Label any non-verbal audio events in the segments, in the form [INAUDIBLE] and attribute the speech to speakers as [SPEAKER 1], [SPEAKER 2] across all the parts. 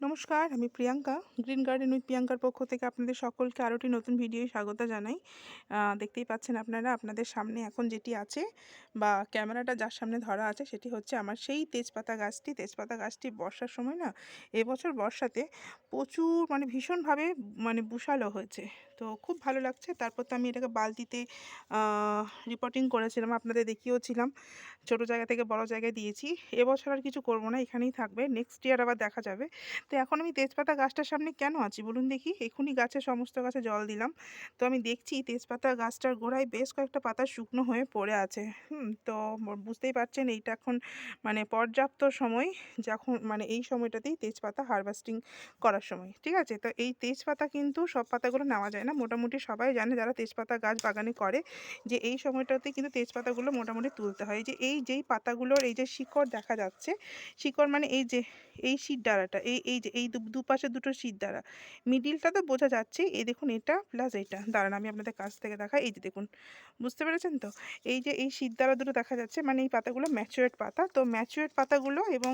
[SPEAKER 1] নমস্কার, আমি Priyanka, green garden with প্রিয়াঙ্কার পক্ষ থেকে আপনাদের সকলকে আরোটি নতুন ভিডিও স্বাগত জানাই। দেখতেই পাচ্ছেন আপনারা, আপনাদের সামনে এখন যেটি আছে বা ক্যামেরাটা যার সামনে ধরা আছে সেটি হচ্ছে আমার সেই তেজপাতা গাছটি। তেজপাতা গাছটি বর্ষার সময় না, এবছর বর্ষাতে প্রচুর মানে ভীষণভাবে মানে বুশালো হয়েছে। তো খুব ভালো লাগছে, তারপর তো আমি এটাকে বালতিতে রিপোর্টিং করেছিলাম, আপনাদের দেখিয়েওছিলাম, ছোটো জায়গা থেকে বড় জায়গায় দিয়েছি। এবছর আর কিছু করব না, এখানেই থাকবে। নেক্সট ইয়ার আবার দেখা যাবে। তো এখন আমি তেজপাতা গাছটার সামনে কেন আছি? বলুন দেখি। এখনই গাছে সমস্ত গাছে জল দিলাম। তো আমি দেখছি তেজপাতা গাছটার গোড়ায় বেশ কয়েকটা পাতা শুকনো হয়ে পড়ে আছে। হুম, তো বুঝতেই পারছেন এইটা এখন মানে পর্যাপ্ত সময় যখন মানে এই সময়টাতেই তেজপাতা হারভেস্টিং করার সময়। ঠিক আছে? তো এই তেজপাতা কিন্তু সব পাতাগুলো নেওয়া যায় না। মোটামুটি সবাই জানে যারা তেজপাতা গাছ বাগানে করে যে এই সময়টাতে কিন্তু তেজপাতাগুলো মোটামুটি তুলতে হয়। যে, এই যেই পাতাগুলোর এই যে শিকড় দেখা যাচ্ছে, শিকড় মানে এই যে, এই শীত ডালাটা এই এই যে, এই দুপাশে দুটো শীত দ্বারা। মিডিলটা তো বোঝা যাচ্ছে, এই দেখুন এটা প্লাস এটা। দাঁড়ান, আমি আপনাদের কাছ থেকে দেখাই, এই যে দেখুন, বুঝতে পেরেছেন তো? এই যে, এই শীত দ্বারা দুটো দেখা যাচ্ছে মানে এই পাতাগুলো ম্যাচুয়েট পাতা। তো ম্যাচুয়েট পাতাগুলো এবং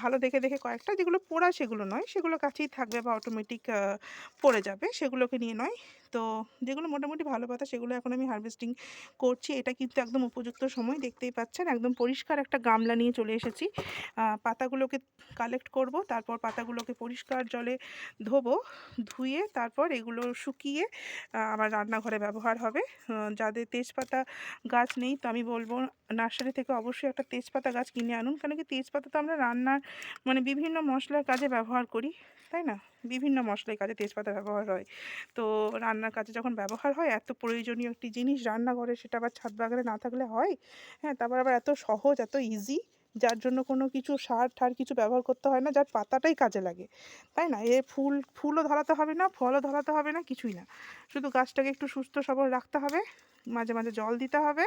[SPEAKER 1] ভালো দেখে দেখে কয়েকটা, যেগুলো পোড়া সেগুলো নয়, সেগুলো কাছেই থাকবে বা অটোমেটিক পড়ে যাবে, সেগুলোকে নিয়ে নয়। তো যেগুলো মোটামুটি ভালো পাতা, সেগুলো এখন আমি হারভেস্টিং করছি। এটা কিন্তু একদম উপযুক্ত সময়, দেখতেই পাচ্ছেন, একদম পরিষ্কার একটা গামলা নিয়ে চলে এসেছি। পাতাগুলোকে কালেক্ট করব, তারপর পাতাগুলোকে পরিষ্কার জলে ধোবো, ধুয়ে তারপর এগুলো শুকিয়ে আমার রান্নাঘরে ব্যবহার হবে। যাদের তেজপাতা গাছ নেই তো আমি বলব নার্সারি থেকে অবশ্যই একটা তেজপাতা গাছ কিনে আনুন। কেন কি তেজপাতা তো আমরা রান্নার মানে বিভিন্ন মশলার কাজে ব্যবহার করি, তাই না? বিভিন্ন মশলার কাজে তেজপাতা ব্যবহার হয়। তো রান্নার কাজে যখন ব্যবহার হয়, এত প্রয়োজনীয় একটি জিনিস রান্নাঘরে সেটা আবার ছাদ বাগানে না থাকলে হয়? হ্যাঁ তারপর আবার এত সহজ, এত ইজি যার জন্য কোনো কিছু সার ঠার কিছু ব্যবহার করতে হয় না, যার পাতাটাই কাজে লাগে। তাই না? এ ফুল, ফুলও ধরাতে হবে না, ফলও ধরাতে হবে না, কিছুই না। শুধু গাছটাকে একটু সুস্থ সবল রাখতে হবে, মাঝে মাঝে জল দিতে হবে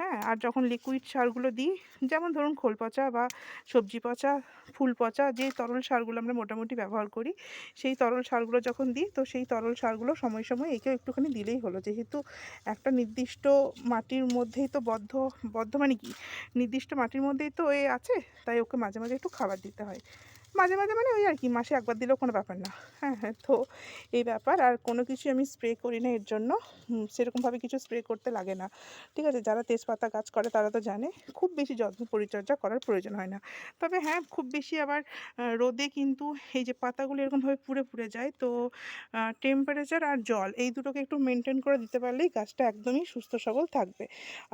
[SPEAKER 1] হ্যাঁ? আর যখন লিকুইড সারগুলো দিই, যেমন ধরুন খোল পচা বা সবজি পচা, ফুল পচা, যে তরল সারগুলো আমরা মোটামুটি ব্যবহার করি, সেই তরল সারগুলো যখন দিই, তো সেই তরল সারগুলো সময় সময় একেও একটুখানি দিলেই হলো। যেহেতু একটা নির্দিষ্ট মাটির মধ্যেই তো বদ্ধ বদ্ধ মানে কি? নির্দিষ্ট মাটির মধ্যেই তো এ আছে তাই ওকে মাঝে মাঝে একটু খাবার দিতে হয়। মাঝে মাঝে মানে ওই আর কি, মাসে একবার দিলেও কোনো ব্যাপার না। হ্যাঁ হ্যাঁ তো এই ব্যাপার। আর কোনো কিছু আমি স্প্রে করি না এর জন্য। সেরকমভাবে কিছু স্প্রে করতে লাগে না। ঠিক আছে, যারা তেজপাতা গাছ করে তারা তো জানে, খুব বেশি যত্ন পরিচর্যা করার প্রয়োজন হয় না। তবে হ্যাঁ খুব বেশি আবার রোদে কিন্তু এই যে পাতাগুলো এরকমভাবে পুড়ে পুড়ে যায়, তো টেম্পারেচার আর জল, এই দুটোকে একটু মেনটেন করে দিতে পারলেই গাছটা একদমই সুস্থ, সবল থাকবে।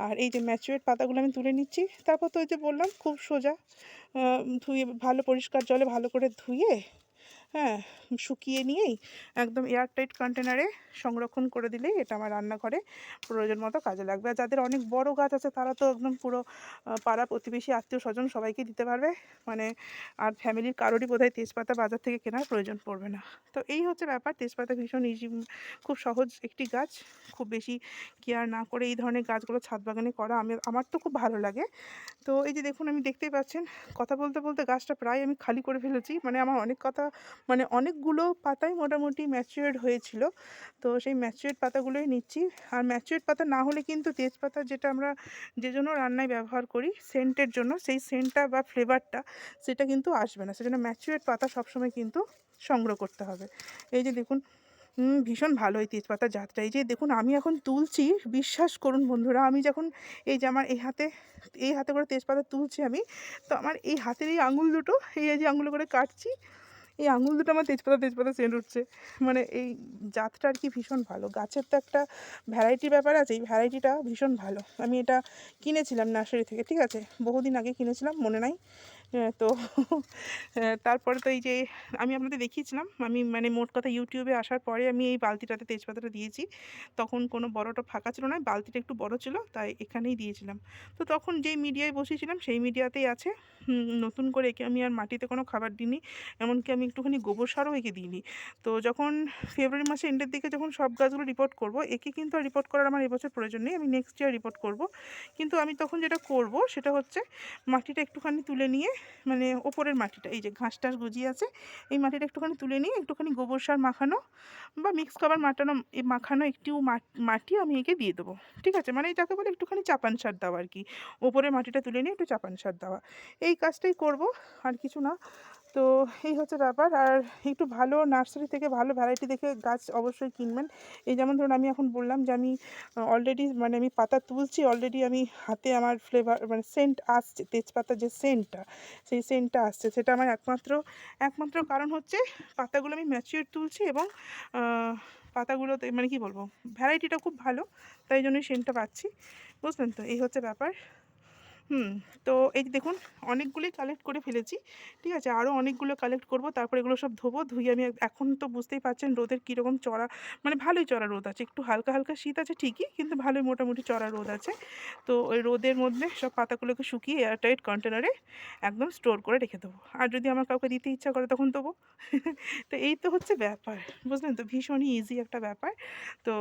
[SPEAKER 1] আর এই যে ম্যাচুয়েট পাতাগুলো আমি তুলে নিচ্ছি, তারপর তো ওই যে বললাম, খুব সোজা ধুয়ে ভালো পরিষ্কার জলে ভালো করে ধুয়ে হ্যাঁ শুকিয়ে নিয়েই একদম এয়ারটাইট কন্টেনারে সংরক্ষণ করে দিলেই এটা আমার রান্নাঘরে প্রয়োজন মতো কাজে লাগবে। আর যাদের অনেক বড় গাছ আছে তারা তো একদম পুরো পাড়া প্রতিবেশী আত্মীয় স্বজন সবাইকে দিতে পারবে। মানে আর ফ্যামিলির কারোরই বোধহয় তেজপাতা বাজার থেকে কেনার প্রয়োজন পড়বে না। তো এই হচ্ছে ব্যাপার, তেজপাতা ভীষণ ইজি খুব সহজ একটি গাছ। খুব বেশি কেয়ার না করে এই ধরনের গাছগুলো ছাদ বাগানে করা আমি, আমার তো খুব ভালো লাগে। তো এই যে দেখুন, আমি দেখতেই পাচ্ছেন, কথা বলতে বলতে গাছটা প্রায় আমি খালি করে ফেলেছি। মানে আমার অনেক কথা মানে অনেকগুলো পাতাই মোটামুটি ম্যাচিওর্ড হয়েছিল। তো সেই ম্যাচিওর্ড পাতাগুলোই নিচ্ছি। আর ম্যাচিওর্ড পাতা না হলে কিন্তু তেজপাতা যেটা আমরা যে জন্য রান্নায় ব্যবহার করি, সেন্টের জন্য, সেই সেন্টটা বা ফ্লেভারটা সেটা কিন্তু আসবে না। সেজন্য ম্যাচিওর্ড পাতা সবসময় কিন্তু সংগ্রহ করতে হবে। এই যে দেখুন ভীষণ ভালো এই তেজপাতা যাত্রা এই যে দেখুন, আমি এখন তুলছি, বিশ্বাস করুন বন্ধুরা, আমি যখন এই যে আমার এই হাতে এই হাতে করে তেজপাতা তুলছি আমি, তো আমার এই হাতের এই আঙুল দুটো, এই যে আঙুল করে কাটছি এই আঙুল দুটো আমার তেজপাতা তেজপাতা সেন্ট উঠছে। মানে এই জাতটা আর কি ভীষণ ভালো। গাছের তো একটা ভ্যারাইটি ব্যাপার আছে, এই ভ্যারাইটিটা ভীষণ ভালো। আমি এটা কিনেছিলাম নার্সারি থেকে, ঠিক আছে? বহুদিন আগে কিনেছিলাম, মনে নাই। তো [LAUGHS] তারপরে তো এই যে আমি আপনাদের দেখিয়েছিলাম, আমি মানে মোট কথা ইউটিউবে আসার পরে আমি এই বালতিটাতে তেজপাতাটা দিয়েছি। তখন কোনো বড়টা ফাঁকা ছিল না, বালতিটা একটু বড় ছিল, তাই এখানেই দিয়েছিলাম। তো তখন যেই মিডিয়ায় বসিয়েছিলাম সেই মিডিয়াতেই আছে। নতুন করে একে আমি আর মাটিতে কোনো খাবার দিইনি, এমনকি আমি একটুখানি গোবর সারও একে দিইনি। তো যখন ফেব্রুয়ারি মাসে এন্ডের দিকে যখন সব গাছগুলো রিপোর্ট করব, একে কিন্তু আর রিপোর্ট করার আমার এবছর প্রয়োজন নেই, আমি নেক্সট ইয়ার রিপোর্ট করব। কিন্তু আমি তখন যেটা করব, সেটা হচ্ছে মাটিটা একটুখানি তুলে নিয়ে মানে ওপরের মাটিটা, এই যে ঘাস টাস গজিয়ে আছে, এই মাটিটা একটুখানি তুলে নিয়ে একটুখানি গোবর সার মাখানো বা মিক্স খাবার মাটানো মাখানো একটু মাট- আমি একে দিয়ে দেবো। ঠিক আছে? মানে যাকে বলে একটুখানি চাপান সার দেওয়া আর কি। ওপরের মাটিটা তুলে নিয়ে একটু চাপান সার দেওয়া। এই কাজটাই করব, আর কিছু না। তো এই হচ্ছে ব্যাপার। আর একটু ভালো নার্সারি থেকে ভালো ভ্যারাইটি দেখে গাছ অবশ্যই কিনবেন। এই যেমন ধরুন আমি এখন বললাম যে আমি অলরেডি মানে আমি পাতা তুলছি অলরেডি আমি হাতে আমার ফ্লেভার মানে সেন্ট আসছে, তেজপাতার যে সেন্টটা সেই সেন্টটা আসছে। সেটা আমার একমাত্র একমাত্র কারণ হচ্ছে পাতাগুলো আমি ম্যাচিওর তুলছি এবং পাতাগুলোতে মানে কি বলব, ভ্যারাইটিটা খুব ভালো, তাই জন্যই সেন্টটা পাচ্ছি। বুঝলেন তো? এই হচ্ছে ব্যাপার। হুম, তো এই দেখুন, অনেকগুলোই কালেক্ট করে ফেলেছি, ঠিক আছে? আরও অনেকগুলো কালেক্ট করব, তারপর এগুলো সব ধোবো, ধুয়ে আমি এখন তো বুঝতেই পারছেন রোদের কীরকম চড়া মানে ভালোই চড়া রোদ আছে। একটু হালকা হালকা শীত আছে ঠিকই, কিন্তু ভালোই মোটামুটি চড়া রোদ আছে। তো ওই রোদের মধ্যে সব পাতাগুলোকে শুকিয়ে এয়ারটাইট কন্টেনারে একদম স্টোর করে রেখে দেবো। আর যদি আমার কাউকে দিতে ইচ্ছা করে তখন দেবো। [LAUGHS] তো এই তো হচ্ছে ব্যাপার, বুঝলেন তো? ভীষণই ইজি একটা ব্যাপার। তো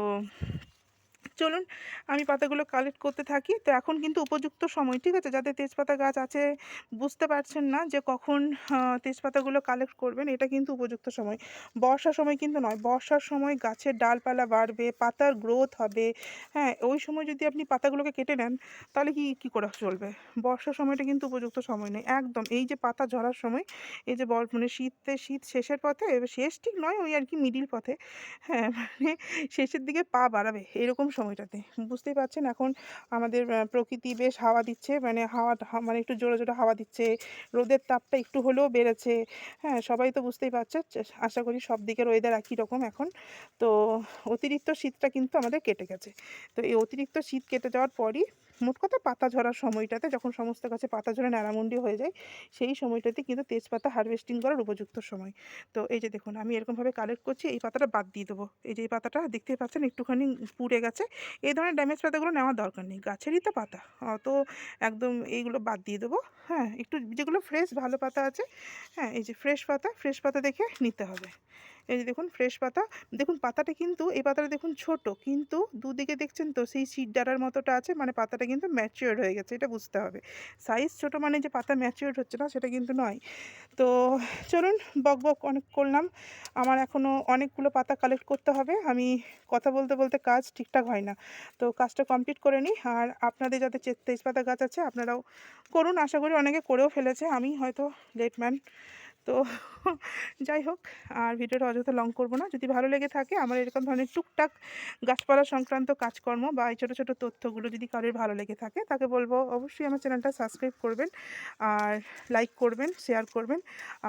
[SPEAKER 1] চলুন, আমি পাতাগুলো কালেক্ট করতে থাকি। তো এখন কিন্তু উপযুক্ত সময়, ঠিক আছে? যাদের তেজপাতা গাছ আছে, বুঝতে পারছেন না যে কখন তেজপাতাগুলো কালেক্ট করবেন, এটা কিন্তু উপযুক্ত সময়। বর্ষার সময় কিন্তু নয়, বর্ষার সময় গাছের ডালপালা বাড়বে, পাতার গ্রোথ হবে হ্যাঁ? ওই সময় যদি আপনি পাতাগুলোকে কেটে নেন, তাহলে কি কি করে চলবে? বর্ষার সময়টা কিন্তু উপযুক্ত সময় নেই, একদম। এই যে পাতা ঝরার সময়, এই যে মানে শীতে, শীত শেষের পথে, শেষ ঠিক নয়, ওই আর কি মিডিল পথে হ্যাঁ? মানে শেষের দিকে পা বাড়াবে, এরকম সময়টাতে বুঝতেই পারছেন এখন আমাদের প্রকৃতি বেশ হাওয়া দিচ্ছে মানে হাওয়া মানে একটু জোরে জোরে হাওয়া দিচ্ছে, রোদের তাপটা একটু হলেও বেড়েছে। হ্যাঁ সবাই তো বুঝতেই পারছে আশা করি সব দিকের ওয়েদার একই রকম এখন। তো অতিরিক্ত শীতটা কিন্তু আমাদের কেটে গেছে। তো এই অতিরিক্ত শীত কেটে যাওয়ার পরই মোট কথা পাতা ঝরার সময়টাতে যখন সমস্ত গাছে পাতা ঝরে ন্যাড়ামুন্ডি হয়ে যায়, সেই সময়টাতে কিন্তু তেজপাতা হারভেস্টিং করার উপযুক্ত সময়। তো এই যে দেখুন, আমি এরকমভাবে কালেক্ট করছি, এই পাতাটা বাদ দিয়ে দেবো। এই যে এই পাতাটা দেখতেই পাচ্ছেন একটুখানি পুড়ে গেছে। এই ধরনের ড্যামেজ পাতাগুলো নেওয়ার দরকার নেই, গাছেরই তো পাতা। অত একদম এইগুলো বাদ দিয়ে দেবো। হ্যাঁ একটু যেগুলো ফ্রেশ ভালো পাতা আছে হ্যাঁ এই যে ফ্রেশ পাতা ফ্রেশ পাতা দেখে নিতে হবে। এই যে দেখুন ফ্রেশ পাতা। দেখুন পাতাটা কিন্তু, এই পাতাটা দেখুন ছোট, কিন্তু দুদিকে দেখছেন তো সেই সিড ডাটার মতোটা আছে মানে পাতাটা কিন্তু ম্যাচিওর হয়ে গেছে, এটা বুঝতে হবে। সাইজ ছোট মানে যে পাতা ম্যাচিওর হচ্ছে না, সেটা কিন্তু নয়। তো চলুন বক বক অনেক করলাম। আমার এখনও অনেকগুলো পাতা কালেক্ট করতে হবে। আমি কথা বলতে বলতে কাজ ঠিকঠাক হয় না। তো কাজটা কমপ্লিট করে নিই। আর আপনাদের যাতে তেজপাতা গাছ আছে, আপনারাও করুন। আশা করি অনেকে করেও ফেলেছে। আমি হয়তো লেটম্যান তো [LAUGHS] যাই হোক, আর ভিডিওটা অযথা লং করব না। যদি ভালো লেগে থাকে, আমার এরকম ধরনের টুকটাক গাছপালা সংক্রান্ত কাজকর্ম বা এই ছোটো ছোটো তথ্যগুলো যদি কারোর ভালো লেগে থাকে, তাকে বলব অবশ্যই আমার চ্যানেলটা সাবস্ক্রাইব করবেন আর লাইক করবেন শেয়ার করবেন।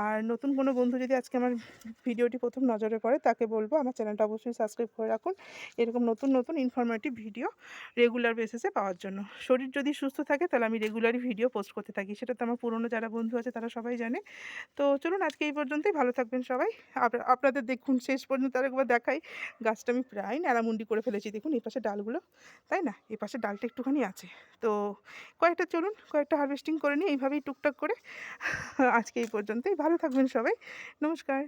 [SPEAKER 1] আর নতুন কোনো বন্ধু যদি আজকে আমার ভিডিওটি প্রথম নজরে পড়ে, তাকে বলব আমার চ্যানেলটা অবশ্যই সাবস্ক্রাইব করে রাখুন। এরকম নতুন নতুন ইনফরমেটিভ ভিডিও রেগুলার বেসিসে পাওয়ার জন্য। শরীর যদি সুস্থ থাকে, তাহলে আমি রেগুলারই ভিডিও পোস্ট করতে থাকি। সেটা তো আমার পুরনো যারা বন্ধু আছে, তারা সবাই জানে। তো চলুন আজকে এই পর্যন্তই। ভালো থাকবেন সবাই। আপ- আপনাদের দেখুন, শেষ পর্যন্ত আরেকবার দেখাই। গাছটা আমি প্রায় ন্যাড়ামুন্ডি করে ফেলেছি। দেখুন, এই পাশে ডালগুলো, তাই না? এই পাশে ডালটা একটুখানি আছে। তো কয়েকটা চলুন, কয়েকটা হারভেস্টিং করে নিই। এইভাবেই টুকটাক করে আজকে এই পর্যন্তই। ভালো থাকবেন সবাই। নমস্কার।